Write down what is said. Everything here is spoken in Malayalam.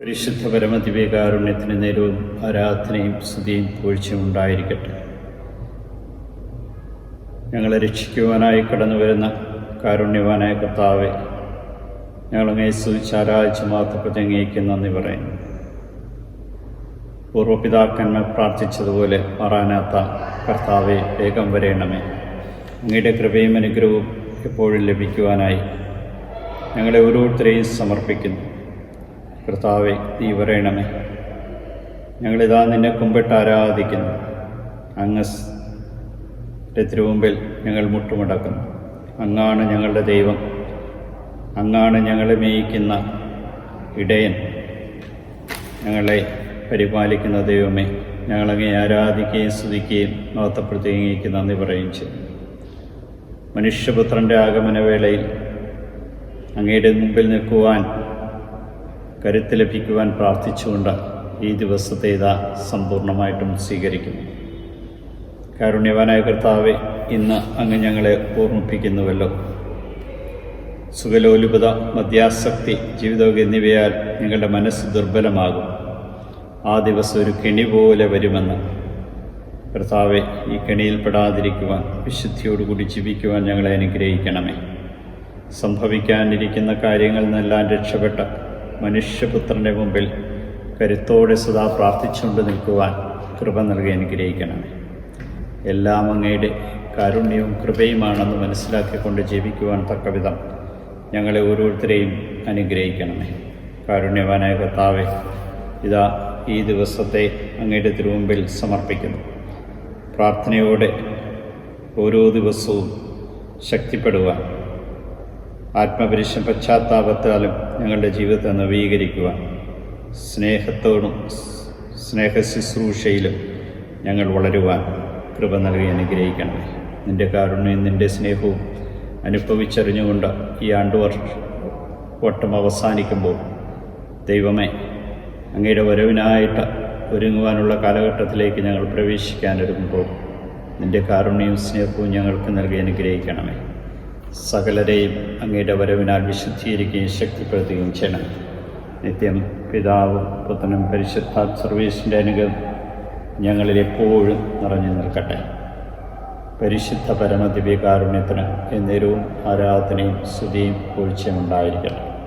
പരിശുദ്ധ പരമദിവ്യകാരുണ്യത്തിന് നേരവും ആരാധനയും സ്തുതിയും പൂഴ്ചയും ഉണ്ടായിരിക്കട്ടെ. ഞങ്ങളെ രക്ഷിക്കുവാനായി കടന്നു വരുന്ന കാരുണ്യവാനായ കർത്താവെ ഞങ്ങളങ്ങേ സ്തുതിച്ച് ആരാധിച്ച് മാത്രപ്പെട്ട് അങ്ങേക്ക് നന്ദി പറയുന്നു. പൂർവപിതാക്കന്മാർ പ്രാർത്ഥിച്ചതുപോലെ മാറാനാത്ത കർത്താവെ വേഗം വരേണമേ. അങ്ങയുടെ കൃപയും അനുഗ്രഹവും എപ്പോഴും ലഭിക്കുവാനായി ഞങ്ങളെ ഓരോരുത്തരെയും സമർപ്പിക്കുന്നു. കർത്താവെ നീ പറയണമേ ഞങ്ങളിതാ നിന്നെ കുമ്പിട്ട് ആരാധിക്കുന്നു. അങ്ങ് തിരുമുമ്പിൽ ഞങ്ങൾ മുട്ടുമുടക്കുന്നു. അങ്ങാണ് ഞങ്ങളുടെ ദൈവം. അങ്ങാണ് ഞങ്ങളെ മേയിക്കുന്ന ഇടയൻ. ഞങ്ങളെ പരിപാലിക്കുന്ന ദൈവമേ ഞങ്ങളങ്ങേ ആരാധിക്കുകയും സ്തുതിക്കുകയും മഹത്വപ്പെടുത്തുകയും നന്ദി പറയുകയും ചെയ്യും മനുഷ്യപുത്രന്റെ ആഗമനവേളയിൽ അങ്ങയുടെ മുമ്പിൽ നിൽക്കുവാൻ കരുത്ത് ലഭിക്കുവാൻ പ്രാർത്ഥിച്ചുകൊണ്ട് ഈ ദിവസത്തെ ഇതാ സമ്പൂർണമായിട്ടും സ്വീകരിക്കുന്നു കാരുണ്യവാനായ കർത്താവെ ഇന്ന് അങ്ങ് ഞങ്ങളെ ഓർമ്മിപ്പിക്കുന്നുവല്ലോ. സുഖലോലുപത മദ്യാസക്തി ജീവിതം എന്നിവയാൽ നിങ്ങളുടെ മനസ്സ് ദുർബലമാകും. ആ ദിവസം ഒരു കെണി പോലെ വരുമെന്ന്. കർത്താവെ ഈ കെണിയിൽപ്പെടാതിരിക്കുവാൻ വിശുദ്ധിയോടുകൂടി ജീവിക്കുവാൻ ഞങ്ങളെ അനുഗ്രഹിക്കണമേ. സംഭവിക്കാനിരിക്കുന്ന കാര്യങ്ങളിൽ നിന്നെല്ലാം രക്ഷപ്പെട്ട മനുഷ്യപുത്രന്റെ മുമ്പിൽ കരുത്തോടെ സദാ പ്രാർത്ഥിച്ചുകൊണ്ട് നിൽക്കുവാൻ കൃപ നൽകി അനുഗ്രഹിക്കണമേ എല്ലാം അങ്ങയുടെ കാരുണ്യവും കൃപയുമാണെന്ന് മനസ്സിലാക്കിക്കൊണ്ട് ജീവിക്കുവാൻ തക്കവിധം ഞങ്ങളെ ഓരോരുത്തരെയും അനുഗ്രഹിക്കണമേ. കാരുണ്യവാനായ കർത്താവെ ഇതാ ഈ ദിവസത്തെ അങ്ങയുടെ തിരുമുമ്പിൽ സമർപ്പിക്കുന്നു. പ്രാർത്ഥനയോടെ ഓരോ ദിവസവും ശക്തിപ്പെടുവാൻ ആത്മപരിശം പശ്ചാത്താപത്താലും ഞങ്ങളുടെ ജീവിതത്തെ നവീകരിക്കുവാൻ സ്നേഹത്തോടും സ്നേഹ ശുശ്രൂഷയിലും ഞങ്ങൾ വളരുവാൻ കൃപ നൽകി അനുഗ്രഹിക്കണമേ. നിന്റെ കാരുണ്യം നിന്റെ സ്നേഹവും അനുഭവിച്ചറിഞ്ഞുകൊണ്ട് ഈ ആണ്ട് വട്ടം അവസാനിക്കുമ്പോൾ ദൈവമേ അങ്ങയുടെ വരവിനായിട്ട് ഒരുങ്ങുവാനുള്ള കാലഘട്ടത്തിലേക്ക് ഞങ്ങൾ പ്രവേശിക്കാനൊരുങ്ങുമ്പോൾ നിന്റെ കാരുണ്യവും സ്നേഹവും ഞങ്ങൾക്ക് നൽകി അനുഗ്രഹിക്കണമേ. സകലരെയും അങ്ങയുടെ വരവിനാൽ വിശുദ്ധീകരിക്കുകയും ശക്തിപ്പെടുത്തുകയും ചെയ്യണം. നിത്യം പിതാവും പുത്രനും പരിശുദ്ധ സർവീസിന്റെ അനുഗ്രഹം ഞങ്ങളിൽ എപ്പോഴും നിറഞ്ഞു നിൽക്കട്ടെ. പരിശുദ്ധ പരമദിവ്യകാരുണ്യത്തിന് എന്നേരവും ആരാധനയും സ്തുതിയും പൂഴ്ചയും ഉണ്ടായിരിക്കട്ടെ.